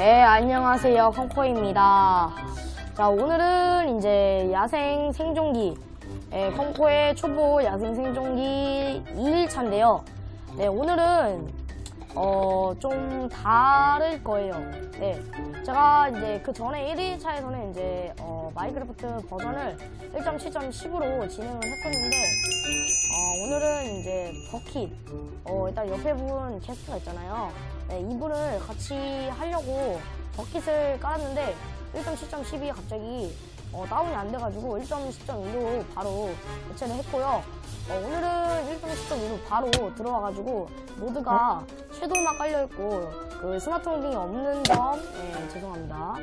네, 안녕하세요. 컴코입니다. 자, 오늘은 이제 야생 생존기, 예, 컴코의 초보 야생 생존기 2일차인데요. 네, 오늘은, 어, 좀 다를 거예요. 네. 제가 이제 그 전에 1일차에서는 이제, 어, 마이크래프트 버전을 1.7.10으로 진행을 했었는데, 어, 오늘은 이제 버킷, 어, 일단 옆에 분 게스트가 있잖아요. 네, 이분을 같이 하려고 버킷을 깔았는데 1.7.12가 갑자기 어, 다운이 안 돼가지고 1.10.2로 바로 교체를 했고요. 어, 오늘은 1.10.2로 바로 들어와가지고 모드가 섀도우만 깔려있고 그 스마트 호딩이 없는 점 네, 죄송합니다.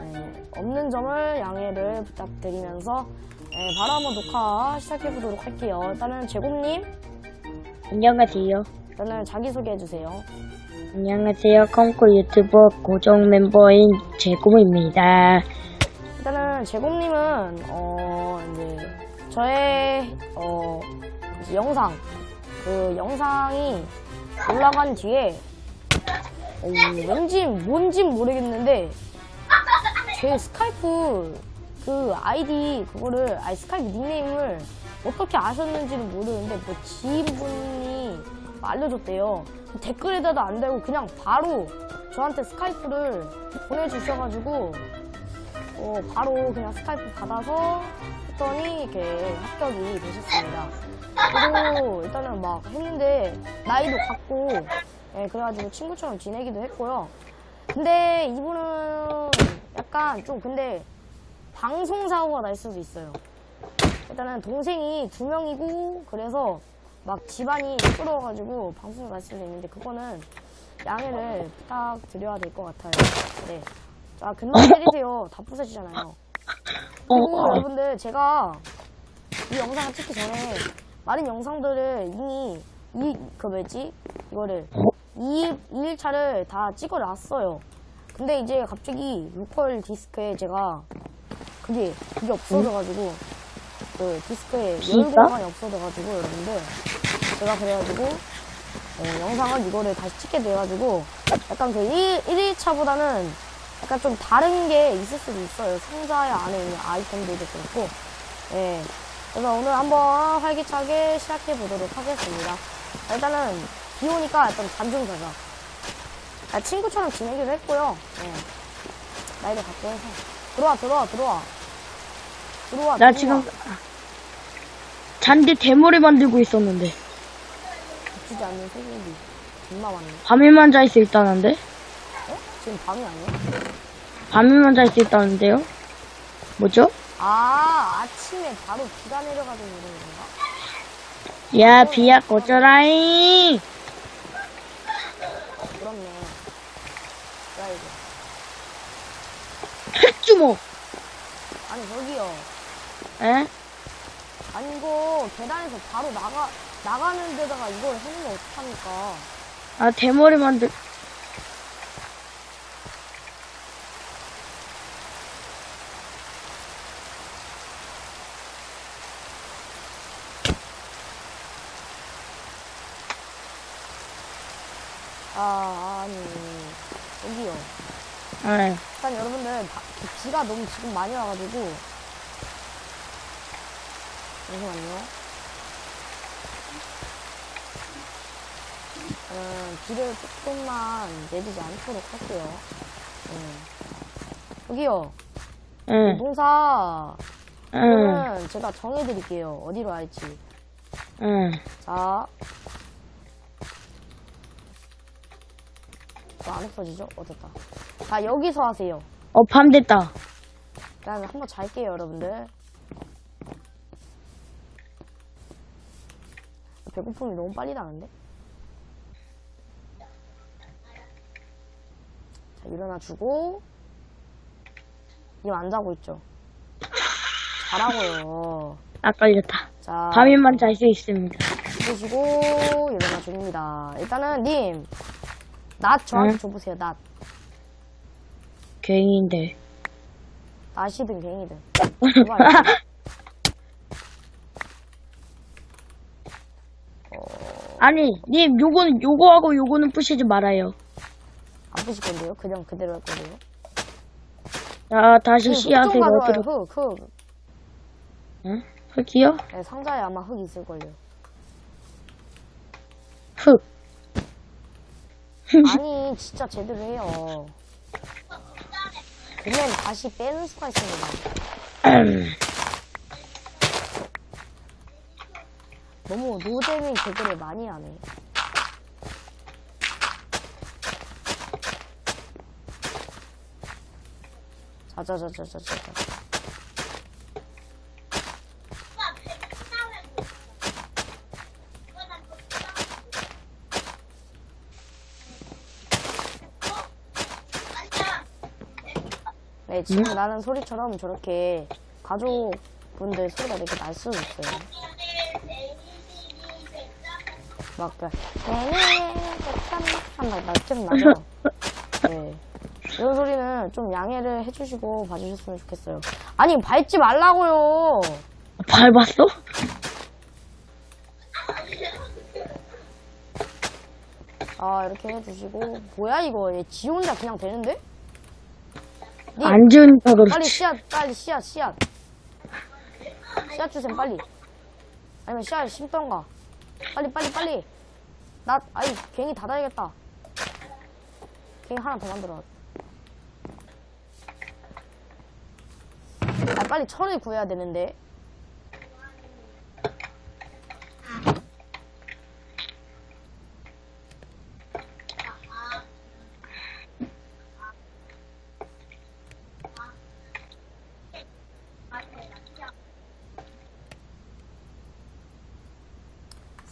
네, 없는 점을 양해를 부탁드리면서 네, 바로 한번 녹화 시작해보도록 할게요. 일단은 제곰님 안녕하세요. 일단은 자기소개해주세요. 안녕하세요. 컴코 유튜버 고정 멤버인 제곰입니다. 일단은 제공님은 어 이제 저의 어 이제 영상 그 영상이 올라간 뒤에 어, 왠지 뭔지 모르겠는데 제 스카이프 그 아이디 그거를 아니 스카이프 닉네임을 어떻게 아셨는지는 모르는데 뭐 지인분이 알려줬대요. 댓글에다도 안 달고 그냥 바로 저한테 스카이프를 보내주셔가지고 어, 바로 그냥 스카이프 받아서 했더니 이렇게 합격이 되셨습니다. 그리고 일단은 막 했는데 나이도 같고 예, 그래가지고 친구처럼 지내기도 했고요. 근데 이분은 약간 좀 근데 방송 사고가 날 수도 있어요. 일단은 동생이 두 명이고 그래서 막 집안이 시끄러워가지고 방송이 날 수도 있는데 그거는 양해를 부탁드려야 될 것 같아요. 네. 자, 금방 때리세요. 다 부서지잖아요. 그리고 어, 여러분들 제가 이 영상을 찍기 전에 많은 영상들을 이미 이 그 뭐지 이거를 이 2일차를 다 찍어놨어요. 근데 이제 갑자기 로컬 디스크에 제가 그게 그게 없어져가지고 그 디스크에 진짜? 열 공간이 없어져가지고 여러분들 제가 그래가지고 어, 영상을 이거를 다시 찍게 돼가지고 약간 그 1, 1일차보다는 약간 좀 다른 게 있을 수도 있어요. 상자 안에 있는 아이템들도 그렇고. 예. 그래서 오늘 한번 활기차게 시작해 보도록 하겠습니다. 일단은 비 오니까 일단 잠좀 자자. 아, 친구처럼 지내기로 했고요. 예. 나이도 갖고 해서. 들어와, 들어와, 들어와. 들어와, 나 들어와. 지금 잔디 대머리 만들고 있었는데 죽지 않는 세계비. 존나 많네. 밤에만 잘 수 있다는데? 어? 지금 밤이 아니야? 밤에만 잘 수 있다는데요? 뭐죠? 아, 아침에 바로 비가 내려가지고 이러는 건가? 야 비야 꺼져라잉. 그렇네. 뭐야, 이거. 핵주먹. 아니, 저기요. 에? 아니 이거 계단에서 바로 나가 나가는 데다가 이걸 해놓으면 어떡합니까? 아 대머리 만들. 아 아니 여기요. 에. 일단 여러분들 바- 비가 너무 지금 많이 와가지고 잠시만요. 음, 비를 조금만 내리지 않도록 할게요. 음. 여기요. 응. 농사 응. 이거는 제가 정해드릴게요. 어디로 할지. 응. 자. 안 없어지죠? 어, 됐다. 자, 여기서 하세요. 어 밤 됐다. 일단 한번 잘게요, 여러분들. 배고픔이 너무 빨리 나는데? 자, 일어나주고. 님 안 자고 있죠? 자라고요. 아 걸렸다. 자. 밤에만 잘 수 있습니다. 드시고 일어나 줍니다. 일단은 님, 낫 저한테 응? 줘보세요. 낫. 갱인데. 낫이든 갱이든. 아니 님 요거는 요거하고 요거는 부시지 말아요. 부실 건데요? 그냥 그대로 할 건데요? 자, 다시 흙 씨앗을 좀 가져와요, 어디로, 흙, 흙. 응? 흙이요? 네, 상자에 아마 흙 있을걸요. 흙. 아니, 진짜 제대로 해요. 그러면 다시 빼는 수가 있습니다. 음, 너무 노잼이 제대로 많이 하네. 자자자자자자. 네, 지금 나는 소리처럼 저렇게 가족분들 소리가 되게 날 수도 있어요. 막, 그, 네네, 백삼백삼, 막좀 나죠? 네. 이런 소리는 좀 양해를 해주시고 봐주셨으면 좋겠어요. 아니, 밟지 말라고요! 밟았어? 아, 이렇게 해주시고. 뭐야, 이거. 얘 지 혼자 그냥 되는데? 님, 안 주니까 빨리 그렇지. 씨앗, 빨리 씨앗, 씨앗. 씨앗 주셈, 빨리. 아니면 씨앗 심던가. 빨리, 빨리, 빨리. 나, 아이, 괜히 닫아야겠다. 괜히 하나 더 만들어. 아, 빨리 철을 구해야 되는데.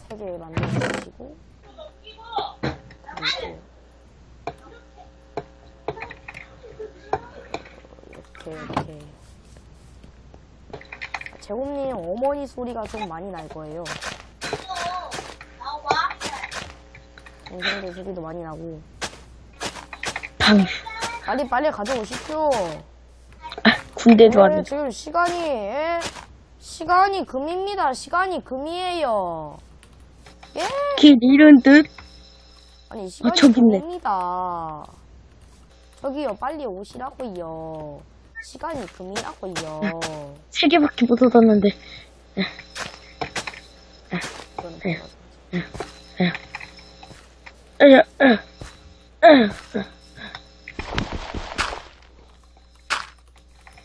세 개 만들어주시고. 그리고 이렇게. 아, 제곱님 어머니 소리가 좀 많이 날 거예요. 동생들 소리도 많이 나고. 방, 빨리 빨리 가져오십시오. 아, 군대도 네, 아니고. 지금 시간이 예? 시간이 금입니다. 시간이 금이에요. 예? 길 잃은 듯? 아니 시간이 저기 있네. 금입니다. 저기요 빨리 오시라고요. 시간이 금이라고요. 세 개밖에 못 얻었는데.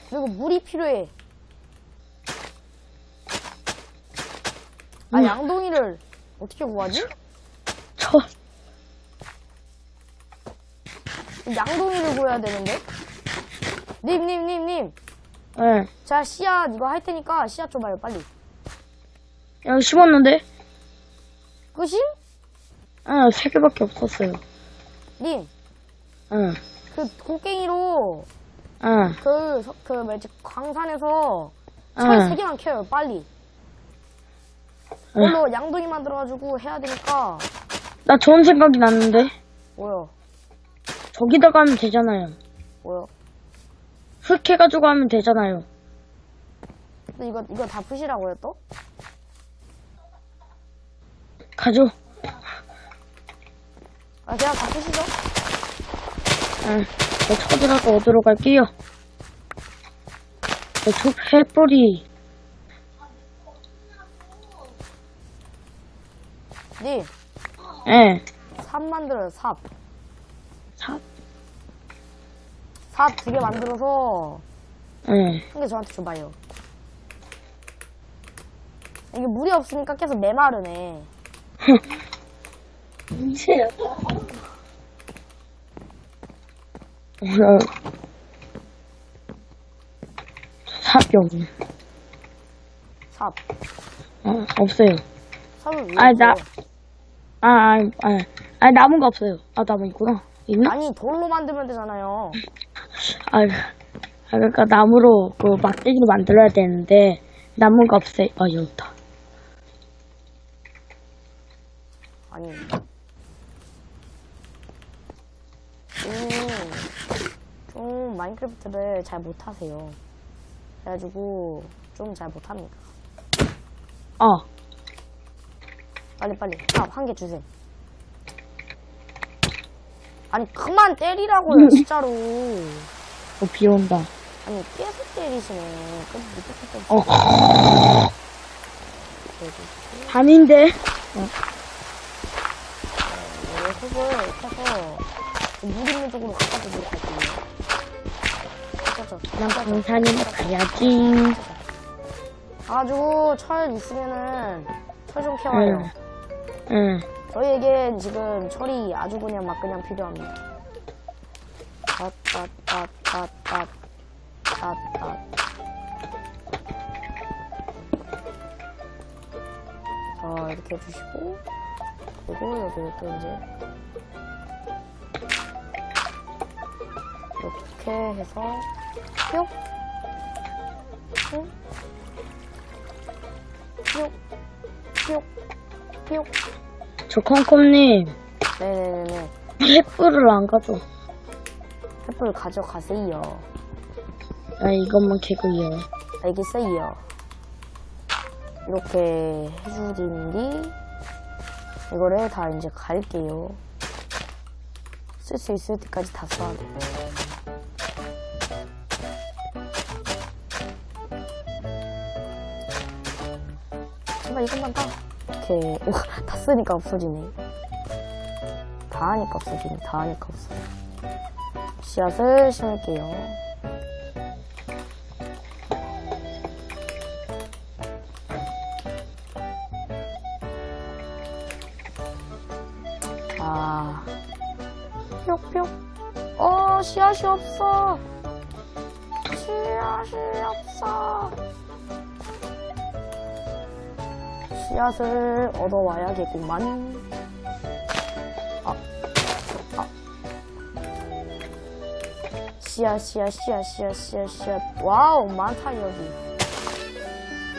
그리고 물이 필요해. 아 음. 양동이를 어떻게 구하지? 저, 양동이를 구해야 되는데. 님 님 님 님. 예. 자 씨앗 이거 할 테니까 씨앗 줘봐요 빨리. 여기 심었는데? 끝이? 아, 세 개밖에 없었어요. 님. 응, 그 곡괭이로 응, 그, 서- 그, 뭐지, 광산에서 철 응. 세 개만 캐요, 빨리. 응. 그걸로 양동이 만들어가지고 해야 되니까, 나 좋은 생각이 났는데? 뭐요, 저기다가 하면 되잖아요. 뭐요. 흙 해가지고 하면 되잖아요. 근데 이거, 이거 다 푸시라고요, 또? 가죠. 아, 그냥 다 푸시죠? 응. 저 쳐들어서 어디로 갈게요. 저 햇불이, 님, 예. 삽 만들어요, 삽. 삽 두 개 만들어서, 예. 한개 저한테 줘봐요. 이게 물이 없으니까 계속 메마르네. 이세요. 어, 삽이 없네. 삽. 어, 없어요. 삽을 왜 아, 나- 줘요? 아, 아, 아, 아, 나무가 없어요. 아, 나무 있구나. 있나? 아니, 돌로 만들면 되잖아요. 아, 아, 그러니까 나무로 그 막대기로 만들어야 되는데 나무가 없어요. 아, 여기 있다. 아니. 음, 좀 마인크래프트를 잘 못하세요. 그래가지고 좀 잘 못합니다. 어, 빨리 빨리 삽한개 주세요. 아니 그만 때리라고요 진짜로. 어, 비 온다. 아니 계속 때리시네. 그럼 밑에 때 어. 밤인데? 흙을 캐서 물 있는 쪽으로 갖다 주도록 할게요. 짜자. 난 방탄이나 가야지. 가가지고 철 있으면은 철 좀 캐와요. 응. 응. 저희에겐 지금 철이 아주 그냥 막 그냥 필요합니다. 따따. 자 이렇게 해주시고 그리고 여기 또 이제 이렇게 해서 뿅, 뿅, 뿅, 뿅, 뿅. 저 컴컴님, 네네네네. 횃불을 안 가져. 횃불 가져가세요. 나 이것만 캐고요. 알겠어요. 이렇게 해주린 뒤 이거를 다 이제 갈게요. 쓸 수 있을 때까지 다 써야 돼. 제발 이것만 다. 이렇게 오, 다 쓰니까 없어지네. 다 하니까 없어지네. 다 하니까 없어. 씨앗을 심을게요. 아, 뿅뿅. 어, 씨앗이 없어. 씨앗이 없어. 씨앗을 얻어와야겠구만. 아, 아. 씨앗, 씨앗, 씨앗, 씨앗, 씨앗, 씨앗. 와우, 많다, 여기.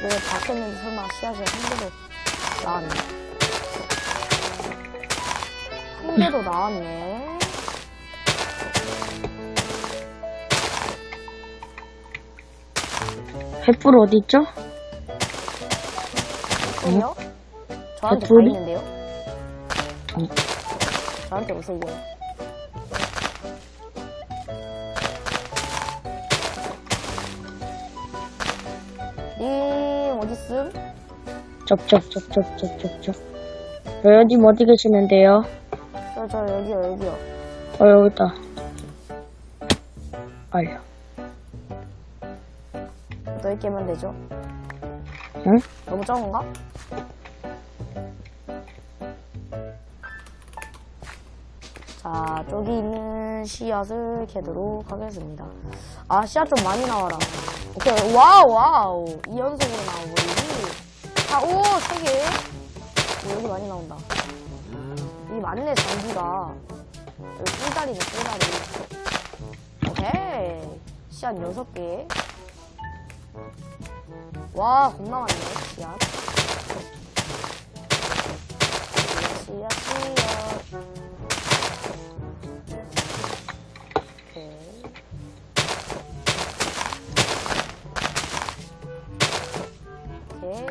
내가 다 깼는데 설마 씨앗이 한 개도 나왔네. 한 개도 나왔네. 횃불 어디 있죠? 오세요? 저한테 가 둘이? 있는데요? 응. 저한테 오세요. 님, 어딨음? 쩝쩝쩝쩝쩝쩝쩝. 여여님 어디 계시는데요? 저, 저, 여기요, 여기요. 어, 여기 있다. 알려. 어떻게 깨면 되죠? 응? 너무 적은가? 자, 저기 있는 씨앗을 캐도록 하겠습니다. 아, 씨앗 좀 많이 나와라. 오케이, 와우, 와우. 2연속으로 나오고, 아, 오, 3개. 오, 여기 많이 나온다. 여기 많네, 장비가. 여기 꿀다리네, 꿀다리. 오케이. 씨앗 6개. 와, 겁나 많네, 씨앗. 씨앗, 씨앗, 오케이. 오케이.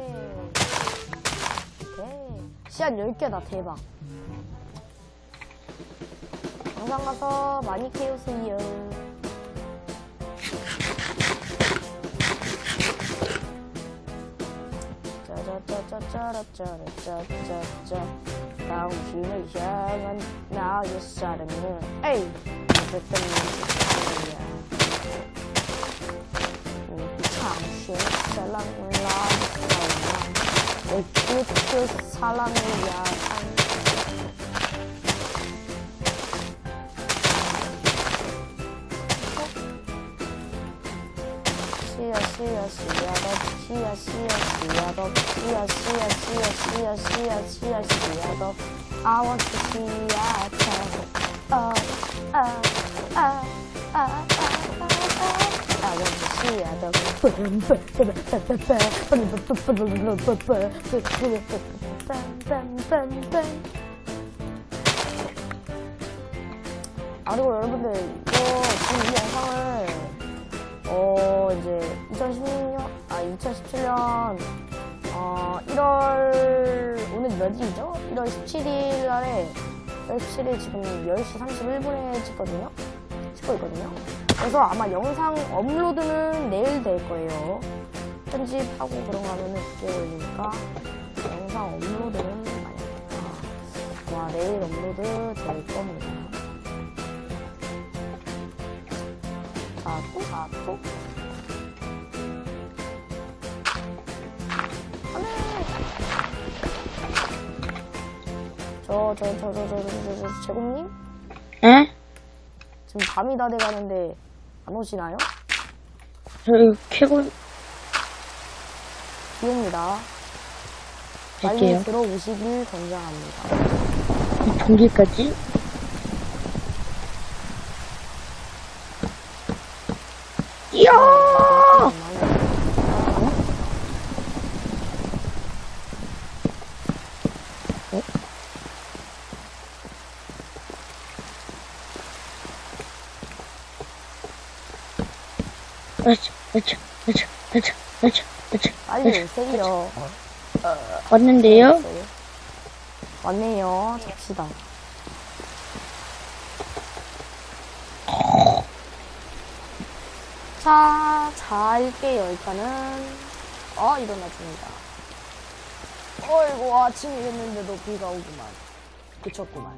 오케이. 씨앗 10개다, 대박. 영상 가서 많이 키우세요. 짜자짜짜짜라짜라짜짜 당신을 향한 나의 사랑은 에이 사랑이야 나의 사랑 어쨌든 사랑이야 to see ya I want to see ya 너아 그리고 여러분들 이거 지금 이 영상을 어 이제 2016년 아 2017년 어 1월 오늘 몇일이죠? 1월 17일 날에 17일 지금 10시 31분에 찍거든요. 찍고 있거든요. 그래서 아마 영상 업로드는 내일 될 거예요. 편집하고 그런 거 하면은 6개월 걸리니까 영상 업로드는 아, 아마 내일 업로드 될 겁니다. 자, 또, 자, 또. 저, 저, 저, 저, 저, 저, 저, 저, 제공님? 에? 지금 밤이 다 돼가는데 안 오시나요? 저 이거 캐고 비 옵니다. 빨리. 들어오시길 권장합니다. 이 전기까지? 이야! 으쌰, 으쌰, 으쌰, 으쌰, 으쌰, 으쌰, 빨리 으쌰. 오세요. 왔는데요? 왔네요. 잡시다. 자, 잘게요, 일단은. 어, 일어나줍니다. 어이구, 아침이 됐는데도 비가 오구만. 그쳤구만.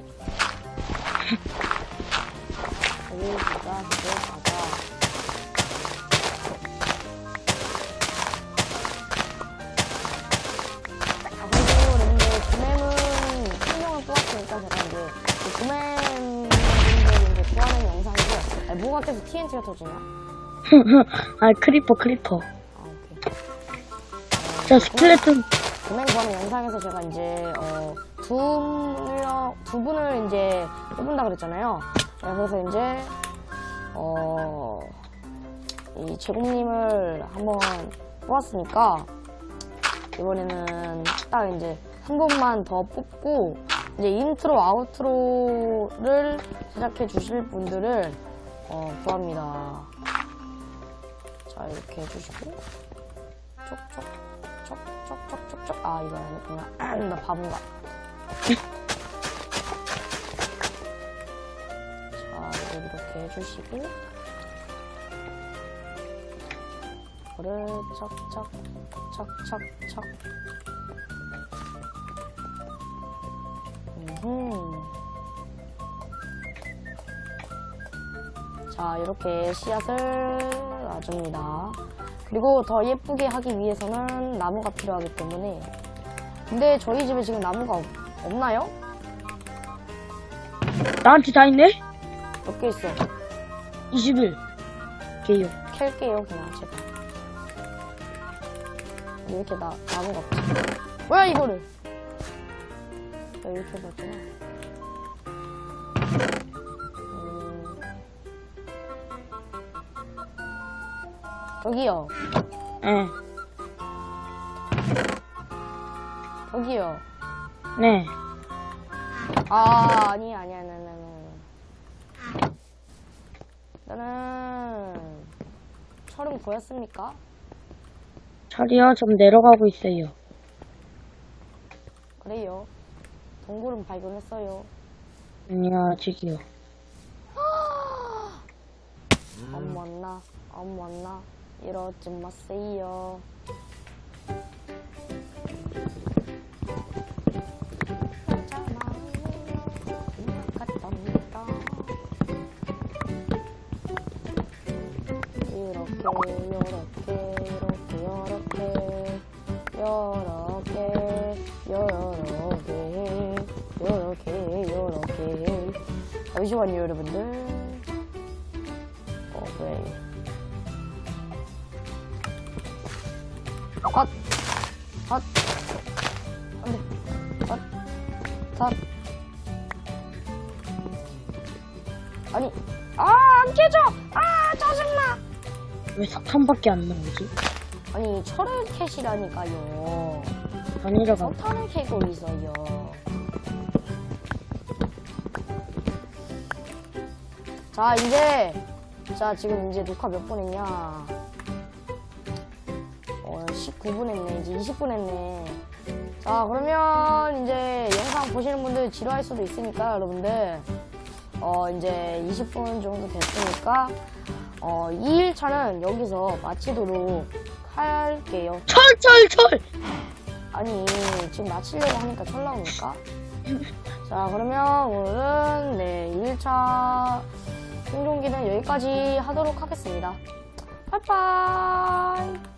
여기 가자, 저 계속 TNT가 터지냐? 아, 크리퍼, 크리퍼. 아, 오케이. 자, 스켈레톤. 구매 구하는 영상에서 제가 이제 어, 두, 명, 두 분을 이제 뽑는다 그랬잖아요. 네, 그래서 이제 어, 이 제공님을 한번 뽑았으니까 이번에는 딱 이제 한 분만 더 뽑고 이제 인트로 아우트로를 제작해 주실 분들을 어, 구합니다. 자 이렇게 해주시고. 촉촉 촉촉 촉촉 촉. 아 이거 아니구나. 나 바본가 자 이거 이렇게 해주시고. 이거를 착착 착착 착 음 자 이렇게 씨앗을 놔줍니다 그리고 더 예쁘게 하기 위해서는 나무가 필요하기 때문에 근데 저희 집에 지금 나무가 없, 없나요? 나한테 다 있네? 몇 개 있어 21. 개요. 캘게요 그냥 제발 왜 이렇게 나, 나무가 없지 뭐야 이거를 나 이렇게 봤잖아 여기요 예. 여기요 네. 아, 아니, 아니, 아니, 아니, 아니. 나는, 철은 보였습니까? 철이요, 좀 내려가고 있어요. 그래요. 동굴은 발견했어요. 아니요, 아직이요. 어머나, 어머나, 이러지 마세요. 아, 잠시만요 여러분들. 3밖에 안 나오지? 아니 철의 캐시라니까요 안 내려가. 석탄을 캐고 있어요. 자 이제 자 지금 이제 녹화 몇 분 했냐? 어 19분 했네 이제 20분 했네. 자 그러면 이제 영상 보시는 분들 지루할 수도 있으니까 여러분들 어 이제 20분 정도 됐으니까 어, 2일차는 여기서 마치도록 할게요. 철, 철, 철! 아니, 지금 마치려고 하니까 철 나옵니까? 자, 그러면 오늘은 네, 1차 생존기는 여기까지 하도록 하겠습니다. 빠이빠이!